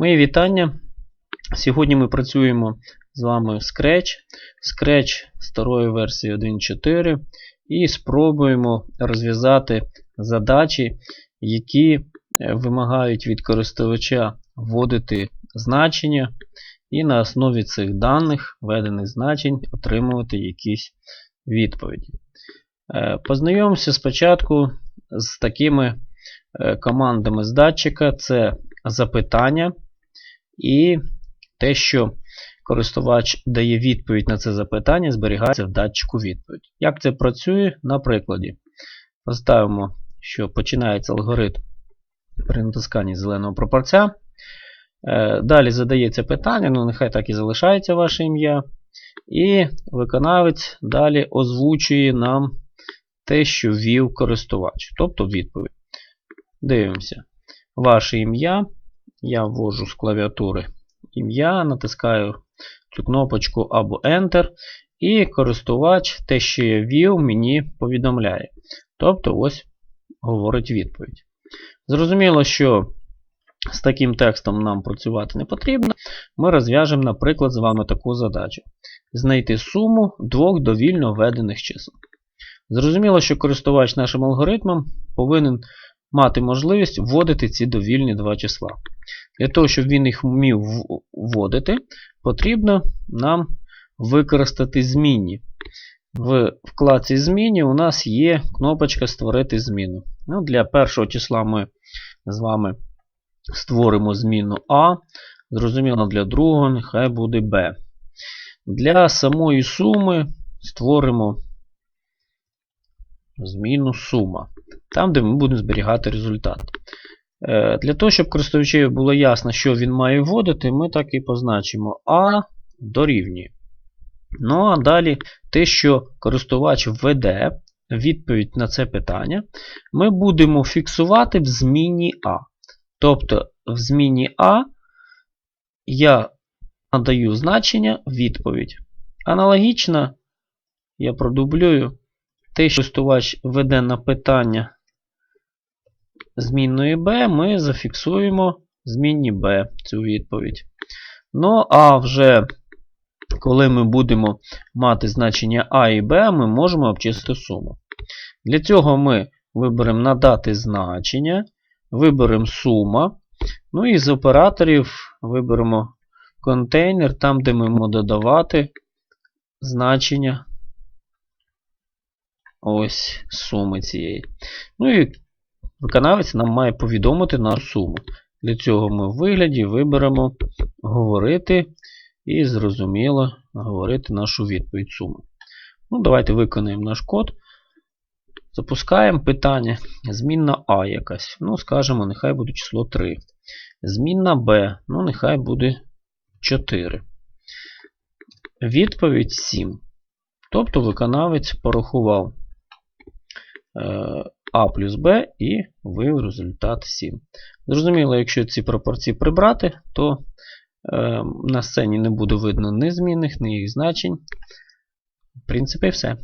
Мої вітання. Сьогодні ми працюємо з вами в Scratch. Scratch старої версії 1.4 і спробуємо розв'язати задачі, які е, вимагають від користувача вводити значення і на основі цих даних, введених значень, отримувати якісь відповіді. Е, Познайомимося спочатку з такими е, командами з датчика: це запитання і те, що користувач дає відповідь на це запитання, зберігається в датчику відповідь. Як це працює? На прикладі. Поставимо, що починається алгоритм при натисканні зеленого пропорця. Е, Далі задається питання, ну нехай так і залишається ваше ім'я. І виконавець далі озвучує нам те, що ввів користувач, тобто відповідь. Дивимося. Ваше ім'я. Я ввожу з клавіатури ім'я, натискаю цю кнопочку або Enter. І користувач те, що я ввів, мені повідомляє. Тобто, ось говорить відповідь. Зрозуміло, що з таким текстом нам працювати не потрібно. Ми розв'яжемо, наприклад, з вами таку задачу: знайти суму двох довільно введених чисел. Зрозуміло, що користувач нашим алгоритмом повинен мати можливість вводити ці довільні два числа. Для того, щоб він їх вмів вводити, потрібно нам використати змінні. В вкладці зміні у нас є кнопочка Створити зміну. Ну, Для першого числа ми з вами створимо зміну А. Зрозуміло, для другого нехай буде Б. Для самої суми створимо зміну сума. Там, де ми будемо зберігати результат. Е, Для того, щоб користувачеві було ясно, що він має вводити, ми так і позначимо А дорівнює. Ну, а далі те, що користувач введе відповідь на це питання, ми будемо фіксувати в зміні А. Тобто, в зміні А я надаю значення відповідь. Аналогічно, я продублюю те, що користувач веде на питання змінної B, ми зафіксуємо змінні B цю відповідь. Ну, а вже коли ми будемо мати значення А і Б, ми можемо обчистити суму. Для цього ми виберемо надати значення, виберемо сума. Ну і з операторів виберемо контейнер, там, де ми можемо додавати значення ось суми цієї. Ну і виконавець нам має повідомити нашу суму. Для цього ми в вигляді виберемо говорити і, зрозуміло, говорити нашу відповідь суми. Ну, Давайте виконаємо наш код. Запускаємо питання. Змінна А якась. Ну, скажемо, нехай буде число 3. Змінна Б, ну, нехай буде 4. Відповідь 7. Тобто виконавець порахував А плюс Б і вивів результат 7. Зрозуміло, якщо ці пропорції прибрати, то е, на сцені не буде видно ні змінних, ні їх значень. В принципі, все.